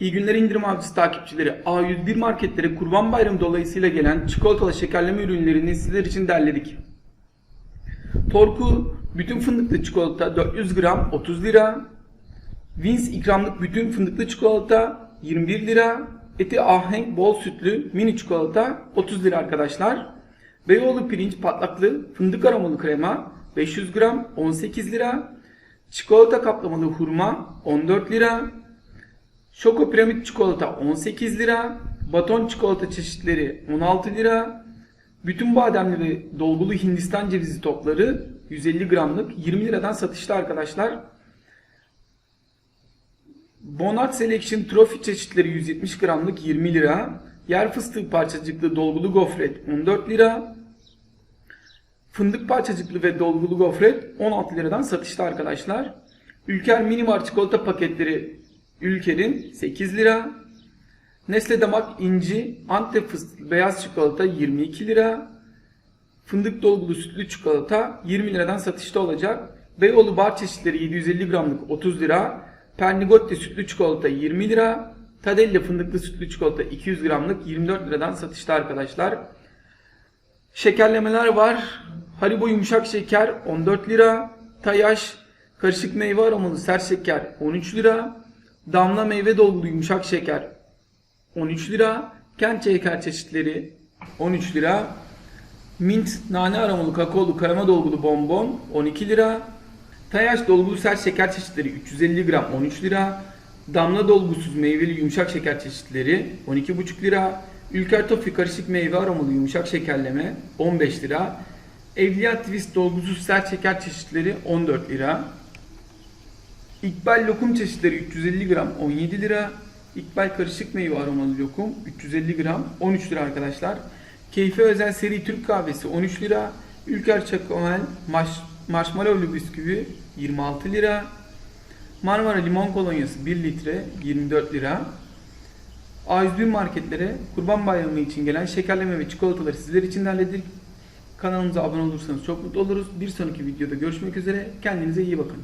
İyi günler indirim avcısı takipçileri. A101 marketlere Kurban Bayramı dolayısıyla gelen çikolatalı şekerleme ürünlerini sizler için derledik. Torku bütün fındıklı çikolata 400 gram 30 lira. Wins ikramlık bütün fındıklı çikolata 21 lira. Eti ahenk bol sütlü mini çikolata 30 lira arkadaşlar. Beyoğlu pirinç patlaklı fındık aromalı krema 500 gram 18 lira. Çikolata kaplamalı hurma 14 lira. Şoko piramit çikolata 18 lira. Baton çikolata çeşitleri 16 lira. Bütün bademli ve dolgulu Hindistan cevizi topları 150 gramlık 20 liradan satışta arkadaşlar. Bonat Selection Trophy çeşitleri 170 gramlık 20 lira. Yer fıstığı parçacıklı dolgulu gofret 14 lira. Fındık parçacıklı ve dolgulu gofret 16 liradan satışta arkadaşlar. Ülker mini bar çikolata paketleri Ülker'in 8 lira. Nesle damak inci Antep fıstıklı beyaz çikolata 22 lira. Fındık dolgulu sütlü çikolata 20 liradan satışta olacak. Beyoğlu bar çeşitleri 750 gramlık 30 lira. Pernigotti sütlü çikolata 20 lira. Tadelle fındıklı sütlü çikolata 200 gramlık 24 liradan satışta arkadaşlar. Şekerlemeler var. Haribo yumuşak şeker 14 lira. Tayaş karışık meyve aromalı sert şeker 13 lira. Damla meyve dolgulu yumuşak şeker 13 lira. Kent şeker çeşitleri 13 lira. Mint nane aromalı kakaolu krema dolgulu bonbon 12 lira. Tayaş dolgulu sert şeker çeşitleri 350 gram 13 lira. Damla dolgusuz meyveli yumuşak şeker çeşitleri 12,5 lira. Ülker Tofi karışık meyve aromalı yumuşak şekerleme 15 lira. Evliya Twist dolgusuz sert şeker çeşitleri 14 lira. İkbal lokum çeşitleri 350 gram 17 lira. İkbal karışık meyve aromalı lokum 350 gram 13 lira arkadaşlar. Keyfe özel seri Türk kahvesi 13 lira. Ülker Çakomel maş, marshmallow bisküvi 26 lira. Marmara limon kolonyası 1 litre 24 lira. A101 marketlere Kurban Bayramı için gelen şekerleme ve çikolataları sizler için derledik. Kanalımıza abone olursanız çok mutlu oluruz. Bir sonraki videoda görüşmek üzere. Kendinize iyi bakın.